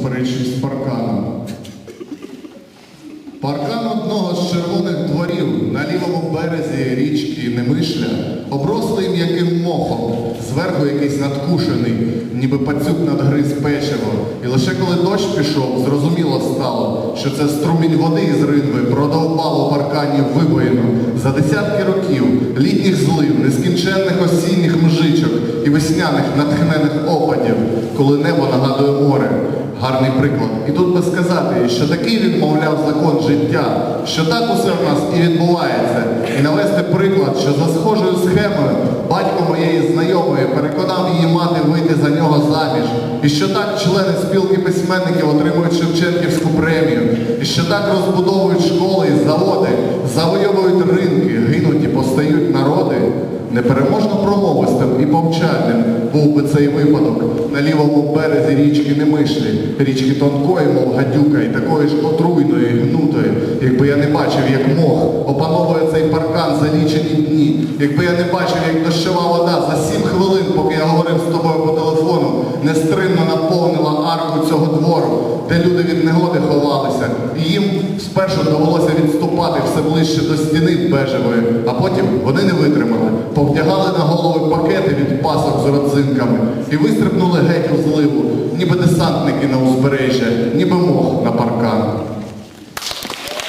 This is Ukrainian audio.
сперечусь з парканом. Паркан одного з червоних дворів на лівому березі річки Немишля оброслий м'яким мохом, зверху якийсь надкушений, ніби пацюк надгриз печиво. І лише коли дощ пішов, зрозуміло стало, що це струмінь води із ринви продовбав у паркані вибоїну за десятки років літніх злив, нескінченних осінніх мжичок і весняних натхнених опадів, коли небо нагадує море. Гарний приклад. І тут би сказати, що такий він, мовляв, закон життя, що так усе в нас і відбувається. І навести приклад, що за схожою схемою батько моєї знайомої переконав її мати вийти за нього заміж. І що так члени спілки письменників отримують Шевченківську премію, і що так розбудовують школи і заводи, завойовують ринки, постають народи. Непереможно промовистим і повчальним був би цей випадок на лівому березі річки Немишлі, річки тонкої, мов гадюка, і такої ж отруйної, гнутої, якби я не бачив, як мох опановує цей паркан за лічені дні, якби я не бачив, як дощова вода за сім хвилин, нестримно наповнила арку цього двору, де люди від негоди ховалися, і їм спершу довелося відступати все ближче до стіни бежевої, а потім вони не витримали, повдягали на голови пакети від пасок з родзинками і вистрибнули геть у зливу, ніби десантники на узбережжя, ніби мох на паркан.